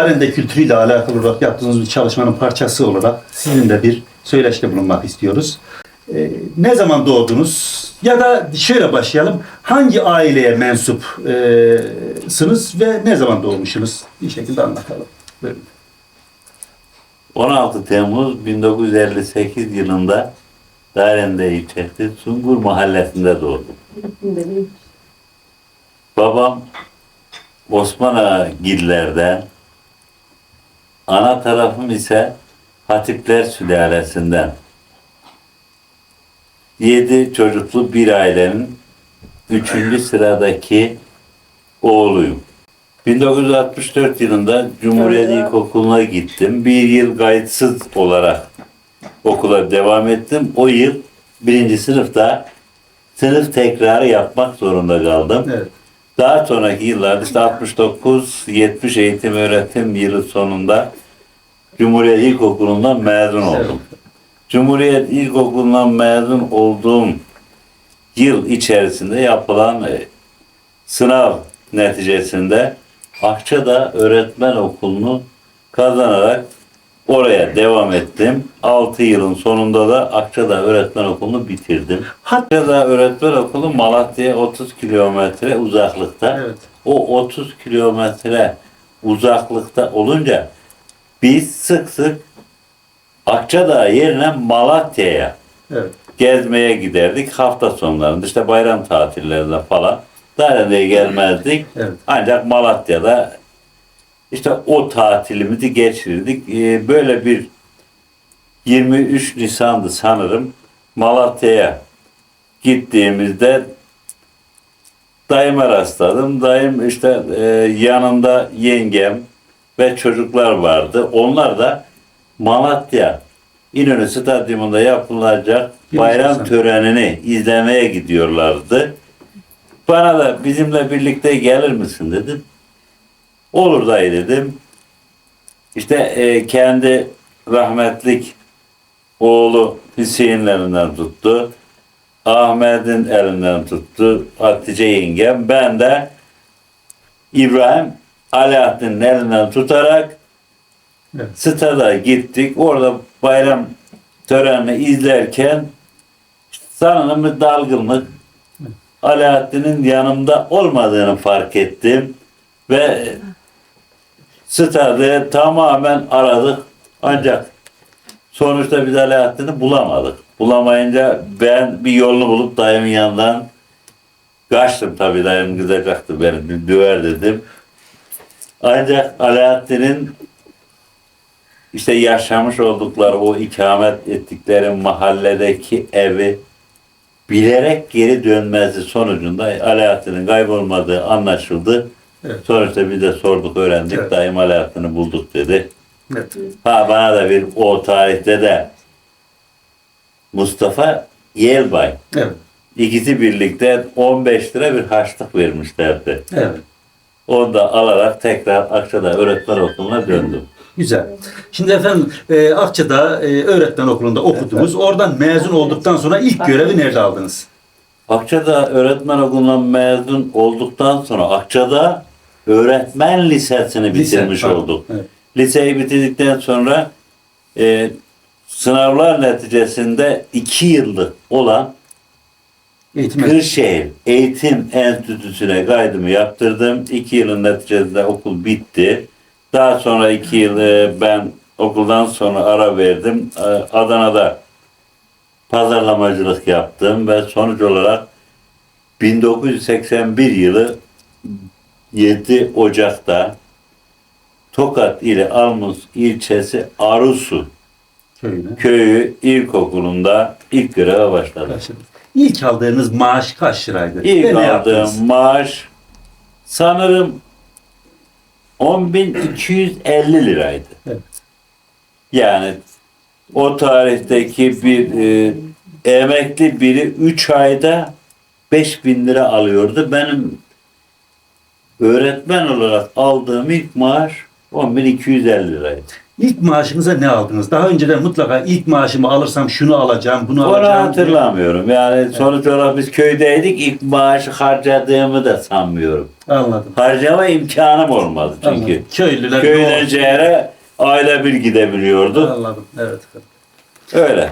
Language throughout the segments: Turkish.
Yarende kültürüyle alakalı olarak yaptığınız bir çalışmanın parçası olarak sizinle bir söyleşte bulunmak istiyoruz. Ee, ne zaman doğdunuz? Ya da şöyle başlayalım. Hangi aileye mensupsınız ve ne zaman doğmuşsunuz? Bir şekilde anlatalım. Buyurun. 16 Temmuz 1958 yılında Darende ilçesi Sungur mahallesinde doğdum. Babam Osman Ağa Giller'den, ana tarafım ise Hatipler sülalesinden. Yedi çocuklu bir ailenin üçüncü sıradaki oğluyum. 1964 yılında Cumhuriyet İlkokulu'na gittim. Bir yıl kayıtsız olarak okula devam ettim. O yıl birinci sınıfta sınıf tekrarı yapmak zorunda kaldım. Evet. Daha sonraki yıllarda işte 69-70 eğitim öğretim yılı sonunda Cumhuriyet İlkokulu'ndan mezun oldum. Cumhuriyet İlkokulu'ndan mezun olduğum yıl içerisinde yapılan e, sınav neticesinde Akçada Öğretmen Okulu'nu kazanarak oraya devam ettim. 6 yılın sonunda da Akçada Öğretmen Okulu'nu bitirdim. Akçada Öğretmen Okulu Malatya'ya 30 kilometre uzaklıkta. Evet. O 30 kilometre uzaklıkta olunca biz sık sık Akçadağ yerine Malatya'ya Evet. gezmeye giderdik hafta sonlarında işte bayram tatillerinde falan. Darede'ye gelmezdik. Evet. Ancak Malatya'da işte o tatilimizi geçirirdik. Ee, böyle bir 23 Nisan'dı sanırım. Malatya'ya gittiğimizde dayıma rastladım. Dayım işte e, yanında yengem ve çocuklar vardı. Onlar da Malatya İnönü Stadyumunda yapılacak bayram törenini izlemeye gidiyorlardı. Bana da bizimle birlikte gelir misin dedim. Olur dayı dedim. İşte e, kendi rahmetlik oğlu Hüseyin'in elinden tuttu. Ahmet'in elinden tuttu. Hatice yengem. Ben de İbrahim Alaaddin'in elinden tutarak Evet. stada gittik. Orada bayram törenini izlerken sanırım bir dalgınlık Alaaddin'in yanımda olmadığını fark ettim ve stadı tamamen aradık ancak sonuçta biz Alaaddin'i bulamadık. Bulamayınca ben bir yolunu bulup dayımın yanından kaçtım tabii dayım kızacaktı beni döver dedim. Ancak Alaaddin'in işte yaşamış oldukları o ikamet ettikleri mahalledeki evi bilerek geri dönmesi sonucunda Alaaddin'in kaybolmadığı anlaşıldı. Evet. Sonuçta biz de sorduk öğrendik. Evet. Dayım Alaaddin'i bulduk dedi. Evet. Ha bana da bir o tarihte de Mustafa Yelbay Evet. ikisi birlikte 15 lira bir harçlık vermişlerdi. Evet. Onu da alarak tekrar Akçada öğretmen okuluna döndüm. Güzel. Şimdi efendim e, Akça'da e, öğretmen okulunda okudunuz. Oradan mezun olduktan sonra ilk görevi nerede aldınız? Akçada öğretmen okulundan mezun olduktan sonra Akçada öğretmen lisesini Lise, bitirmiş pardon. olduk. Evet. Liseyi bitirdikten sonra e, sınavlar neticesinde iki yıllık olan Eğitim Kırşehir Eğitim Enstitüsü'ne kaydımı yaptırdım. İki yılın neticesinde okul bitti. Daha sonra iki yıl e, ben okuldan sonra ara verdim. E, Adana'da pazarlamacılık yaptım ve sonuç olarak 1981 yılı 7 Ocak'ta Tokat ile Almus ilçesi Arusu köyü ilkokulunda ilk göreve başladım. İlk aldığınız maaş kaç liraydı? İlk Ve ne yaptınız? aldığım maaş sanırım 10.250 liraydı. Evet. Yani o tarihteki bir e, emekli biri 3 ayda 5000 lira alıyordu. Benim öğretmen olarak aldığım ilk maaş 10.250 liraydı. İlk maaşınıza ne aldınız? Daha önceden mutlaka ilk maaşımı alırsam şunu alacağım, bunu Onu alacağım. hatırlamıyorum. Yani sonuç olarak biz köydeydik. İlk maaşı harcadığımı da sanmıyorum. Anladım. Harcama imkanım olmadı çünkü. Anladım. Köylüler Köyden şehre aile bir gidebiliyordu. Anladım. Evet. Öyle.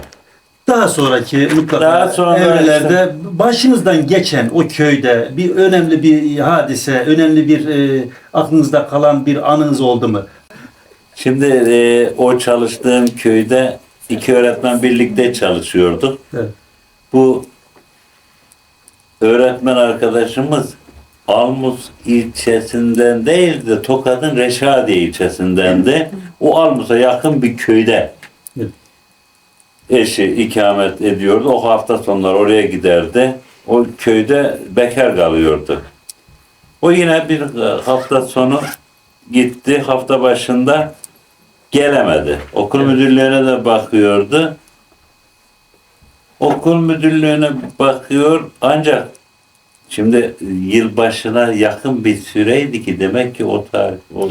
Daha sonraki mutlaka Daha sonra evrelerde başınızdan geçen o köyde bir önemli bir hadise, önemli bir e, aklınızda kalan bir anınız oldu mu? Şimdi e, o çalıştığım köyde iki öğretmen birlikte çalışıyorduk. Evet. Bu öğretmen arkadaşımız Almus ilçesinden değil de Tokat'ın Reşadiye ilçesindendi. O Almus'a yakın bir köyde Evet. eşi ikamet ediyordu. O hafta sonları oraya giderdi. O köyde bekar kalıyordu. O yine bir e, hafta sonu gitti. Hafta başında gelemedi. Okul Evet. müdürlüğüne de bakıyordu. Okul müdürlüğüne bakıyor ancak şimdi yılbaşına yakın bir süreydi ki demek ki o tarih o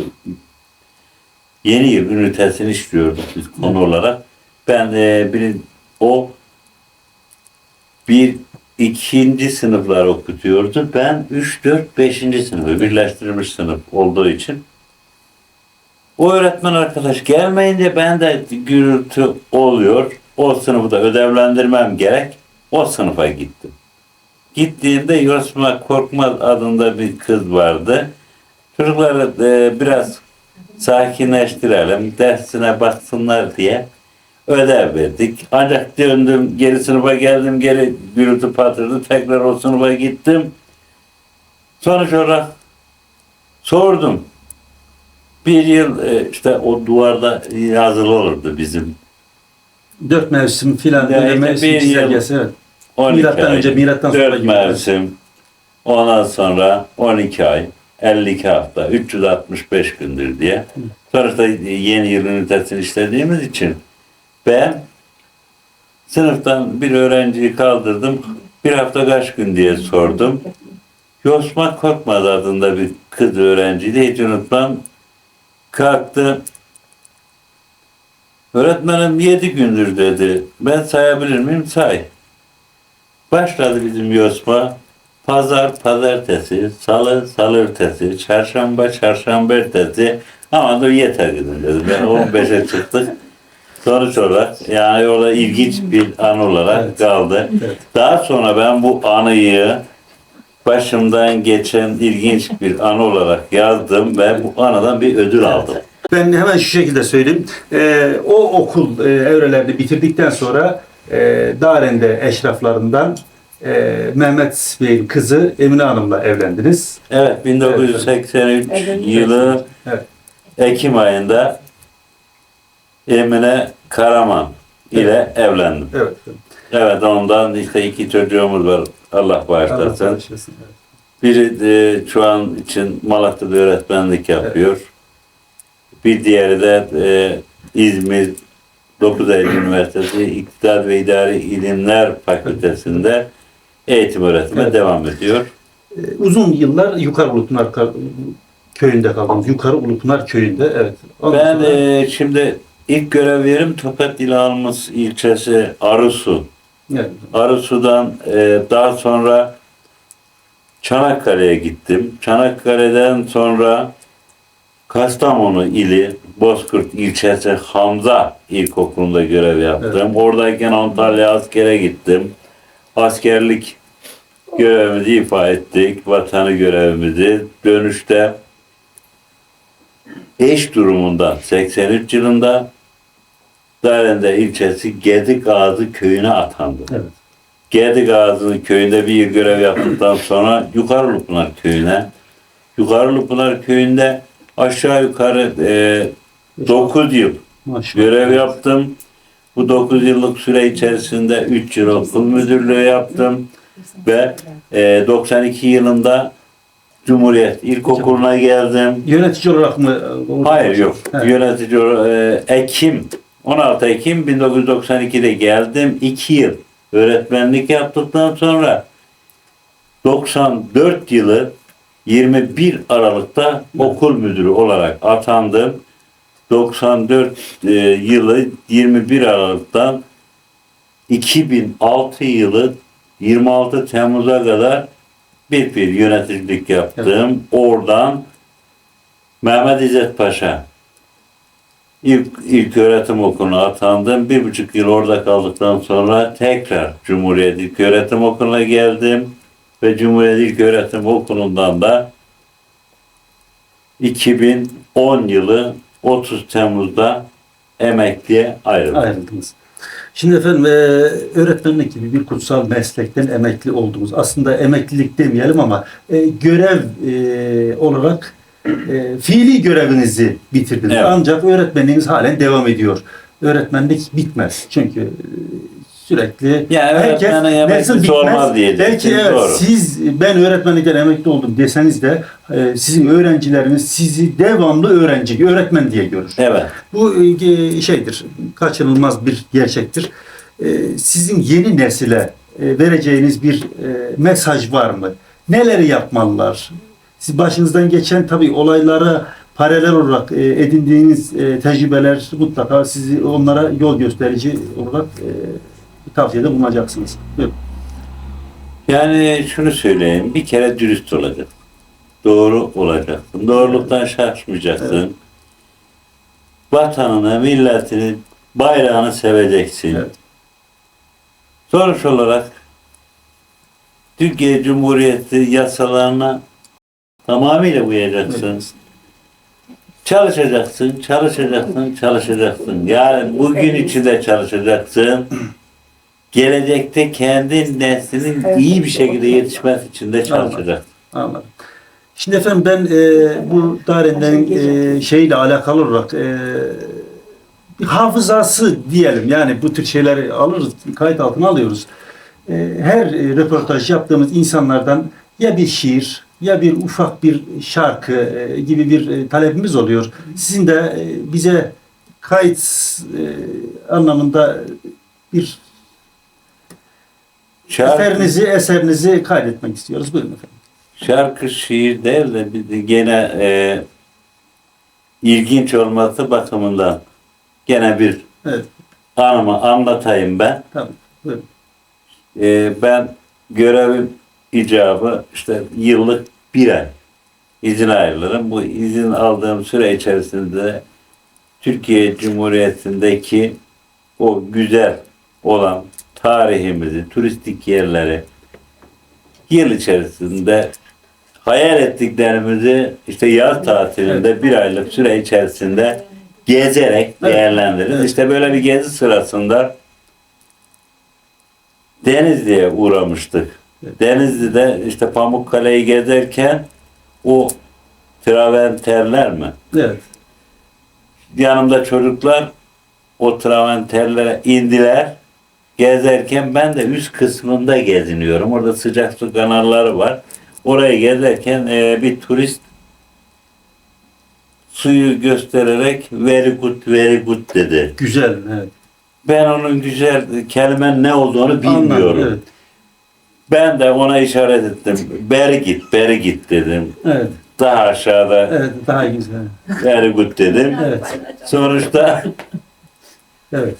yeni yıl ünitesini işliyorduk biz konu olarak. Ben e, bir o bir ikinci sınıflar okutuyordu. Ben 3, 4, 5. sınıfı birleştirilmiş sınıf olduğu için o öğretmen arkadaş gelmeyince ben de gürültü oluyor. O sınıfı da ödevlendirmem gerek. O sınıfa gittim. Gittiğimde Yosma Korkmaz adında bir kız vardı. Çocukları e, biraz sakinleştirelim, dersine baksınlar diye ödev verdik. Ancak döndüm, geri sınıfa geldim, geri gürültü patırdı. Tekrar o sınıfa gittim. Sonuç olarak sordum. Bir yıl e, işte o duvarda yazılı olurdu bizim. Dört mevsim filan Ya böyle işte mevsim bir yıl- çizelgesi. Evet. 12 Milattan ay, önce, milattan sonra 4 gibi. mevsim. Ondan sonra 12 ay, 52 hafta, 365 gündür diye. Sonuçta yeni yıl ünitesini işlediğimiz için ben sınıftan bir öğrenciyi kaldırdım. Bir hafta kaç gün diye sordum. Yosma Korkmaz adında bir kız öğrenciydi. Hiç unutmam. Kalktı. Öğretmenim yedi gündür dedi. Ben sayabilir miyim? Say. Başladı bizim Yosma. Pazar, pazartesi, salı, salı ertesi, çarşamba, çarşamba ertesi. Ama dur yeter dedim dedi. Ben 15'e çıktık. Sonuç olarak yani orada ilginç bir an olarak Evet. kaldı. Evet. Daha sonra ben bu anıyı başımdan geçen ilginç bir anı olarak yazdım ve bu anadan bir ödül aldım. Ben hemen şu şekilde söyleyeyim. Ee, o okul e, evrelerini bitirdikten sonra e, Daren'de eşraflarından e, Mehmet Bey'in kızı Emine Hanım'la evlendiniz. Evet 1983 Evet. yılı Evet. Ekim ayında Emine Karaman ile evlendim. Evet. Evet ondan işte iki çocuğumuz var. Allah Allah bağışlasın. Evet. Biri de şu an için Malatya'da öğretmenlik yapıyor. Bir diğeri de e, İzmir 9 Eylül Üniversitesi İktisat ve İdari İlimler Fakültesi'nde eğitim öğretime Evet. devam ediyor. Ee, uzun yıllar Yukarı Ulupınar köyünde kaldınız. Yukarı Ulupınar köyünde. Evet. Ondan Ben sonra- e, şimdi ilk görev yerim Tokat İlhanımız ilçesi Arısu. Evet. Arısu'dan e, daha sonra Çanakkale'ye gittim. Çanakkale'den sonra Kastamonu ili Bozkurt ilçesi Hamza İlkokulu'nda görev yaptım. Oradayken Antalya askere gittim. Askerlik görevimizi ifa ettik. Vatanı görevimizi. Dönüşte eş durumundan 83 yılında Darende ilçesi Gedik Ağzı köyüne atandı. Evet. Gedik Ağzı köyünde bir yıl görev yaptıktan sonra Yukarı Lupınar köyüne Yukarı Lupınar köyünde aşağı yukarı e, 9 yıl Maşallah. görev yaptım. Bu 9 yıllık süre içerisinde 3 yıl okul müdürlüğü yaptım ve e, 92 yılında Cumhuriyet İlkokulu'na geldim. Yönetici olarak mı? Hayır yok. Evet. Yönetici olarak, e, Ekim 16 Ekim 1992'de geldim. 2 yıl öğretmenlik yaptıktan sonra 94 yılı 21 Aralık'ta okul müdürü olarak atandım. 94 e, yılı 21 Aralık'tan 2006 yılı 26 Temmuz'a kadar bir bir yöneticilik yaptım. Oradan Mehmet İzzet Paşa ilk, ilk öğretim okuluna atandım. Bir buçuk yıl orada kaldıktan sonra tekrar Cumhuriyet İlk Öğretim Okulu'na geldim. Ve Cumhuriyet İlk Öğretim Okulu'ndan da 2010 yılı 30 Temmuz'da emekliye ayrıldım. ayrıldınız. Şimdi efendim e, öğretmenlik gibi bir kutsal meslekten emekli oldunuz. Aslında emeklilik demeyelim ama e, görev e, olarak e, fiili görevinizi bitirdiniz. Evet. Ancak öğretmenliğiniz halen devam ediyor. Öğretmenlik bitmez. Çünkü e, sürekli Ya öğretmenin emeklisi olmaz diyeceksiniz, Belki evet, doğru. siz ben öğretmenlikten emekli oldum deseniz de e, sizin öğrencileriniz sizi devamlı öğrenci, öğretmen diye görür. Evet. Bu e, şeydir, kaçınılmaz bir gerçektir. E, Sizin yeni nesile e, vereceğiniz bir e, mesaj var mı? Neleri yapmalılar? Siz başınızdan geçen tabii olaylara paralel olarak e, edindiğiniz e, tecrübeler mutlaka sizi onlara yol gösterici olarak e, bir tavsiyede bulunacaksınız. Buyurun. Yani şunu söyleyeyim. Bir kere dürüst olacaksın. Doğru olacaksın. Doğruluktan şaşmayacaksın. Vatanını, milletini, bayrağını seveceksin. Evet. Sonuç olarak Türkiye Cumhuriyeti yasalarına tamamıyla uyacaksın. Çalışacaksın, çalışacaksın, çalışacaksın. Yani bugün içinde çalışacaksın. Gelecekte kendi neslinin iyi bir şekilde yetişmesi için de çalışacaksın. Anladım. Şimdi efendim ben e, bu Daren'lerin e, şeyle alakalı olarak e, bir hafızası diyelim. Yani bu tür şeyleri alırız, kayıt altına alıyoruz. E, her e, röportaj yaptığımız insanlardan ya bir şiir ya bir ufak bir şarkı e, gibi bir e, talebimiz oluyor. Sizin de e, bize kayıt e, anlamında bir Şarkı, eserinizi eserinizi kaydetmek istiyoruz. Buyurun efendim. şarkı şiir değil de gene e, ilginç olması bakımından gene bir Evet, anımı anlatayım ben. tabii. Buyurun. Ee, ben görevim icabı işte yıllık bir ay izin ayrılırım. Bu izin aldığım süre içerisinde Türkiye Cumhuriyeti'ndeki o güzel olan tarihimizi, turistik yerleri yıl içerisinde hayal ettiklerimizi işte yaz tatilinde bir aylık süre içerisinde gezerek değerlendiririz. İşte böyle bir gezi sırasında Denizli'ye uğramıştık. Denizli'de işte Pamukkale'yi gezerken o traventerler mi? Evet. Yanımda çocuklar o traventerlere indiler. Gezerken ben de üst kısmında geziniyorum. Orada sıcak su kanalları var. Orayı gezerken e, bir turist suyu göstererek very good, very good dedi. Güzel. Evet. Ben onun güzel kelimenin ne olduğunu bilmiyorum. Anladım, Evet. Ben de ona işaret ettim. Beri git, beri git dedim. Evet. Daha aşağıda Evet. Daha güzel. very good dedim. Evet. Sonuçta Evet.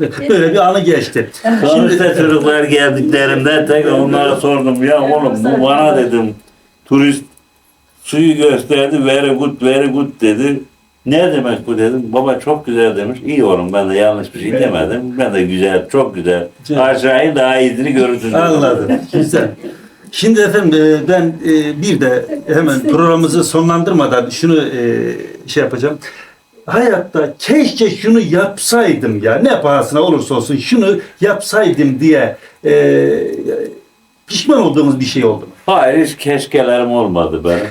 Evet, Böyle bir anı geçti. sonuçta çocuklar geldiklerinde tek onlara sordum. Ya oğlum bu bana dedim. Turist suyu gösterdi. Very good, very good dedi. Ne demek bu dedim. Baba çok güzel demiş. İyi oğlum ben de yanlış bir şey demedim. Ben de güzel, çok güzel. Aşağıyı daha iyisini görürsün. dedim. Anladım. Güzel. Şimdi efendim e, ben e, bir de hemen programımızı sonlandırmadan şunu e, şey yapacağım. Hayatta keşke şunu yapsaydım ya ne pahasına olursa olsun şunu yapsaydım diye pişman olduğumuz bir şey oldu mu? Hayır hiç keşkelerim olmadı benim.